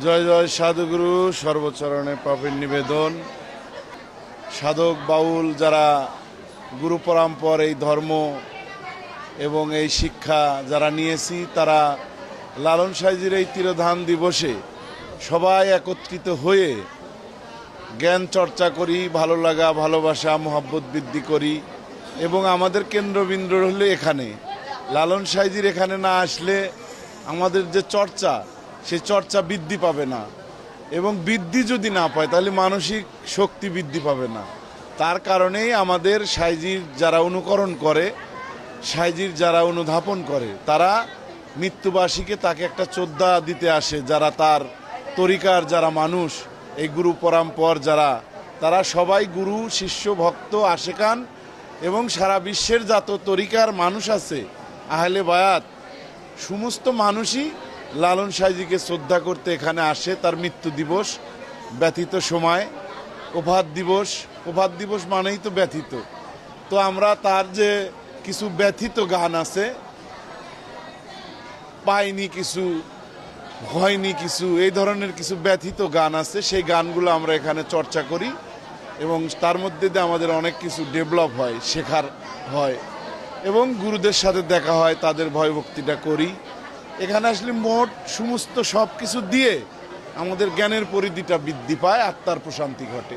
জয় জয় সাধুগুরু, সর্বচরণে পাপের নিবেদন। সাধক বাউল যারা গুরু পরম্পর, এই ধর্ম এবং এই শিক্ষা যারা নিয়েছি, তারা লালন সাইজির এই তিরোধান দিবসে সবাই একত্রিত হয়ে জ্ঞান চর্চা করি, ভালো লাগা, ভালোবাসা, মোহাব্বত বৃদ্ধি করি এবং আমাদের কেন্দ্রবিন্দু হলো এখানে। লালন সাইজির এখানে না আসলে আমাদের যে চর্চা সে চর্চা বৃদ্ধি পাবে না। এবং বৃদ্ধি যদি না পায়, তাহলে মানসিক শক্তি বৃদ্ধি পাবে না। তার কারণেই আমাদের সাইজির যারা অনুকরণ করে, সাইজির যারা অনুধাপন করে, তারা মৃত্যুবাসীকে তাকে একটা চোদ্দা দিতে আসে। যারা তার তরিকার যারা মানুষ, এই গুরু পরম্পর যারা, তারা সবাই গুরু, শিষ্য, ভক্ত, আশেকান এবং সারা বিশ্বের যত তরিকার মানুষ আছে, আহলে বায়াত, সমস্ত মানুষই লালন সাইজিকে শ্রদ্ধা করতে এখানে আসে, তার মৃত্যু দিবস ব্যথিত সময়, প্রভাত দিবস। প্রভাত দিবস মানেই তো ব্যথিত তো আমরা তার যে কিছু ব্যথিত গান আছে, পাইনি কিছু, হয়নি কিছু, এই ধরনের কিছু ব্যথিত গান আছে, সেই গানগুলো আমরা এখানে চর্চা করি এবং তার মধ্যে দিয়ে আমাদের অনেক কিছু ডেভেলপ হয়, শেখার হয়। এবং গুরুদের সাথে দেখা হয়, তাদের ভয়ভক্তিটা করি। এখানে আসলে মোট সমস্ত সব কিছু দিয়ে আমাদের জ্ঞানের পরিধিটা বৃদ্ধি পায়, আত্মার প্রশান্তি ঘটে।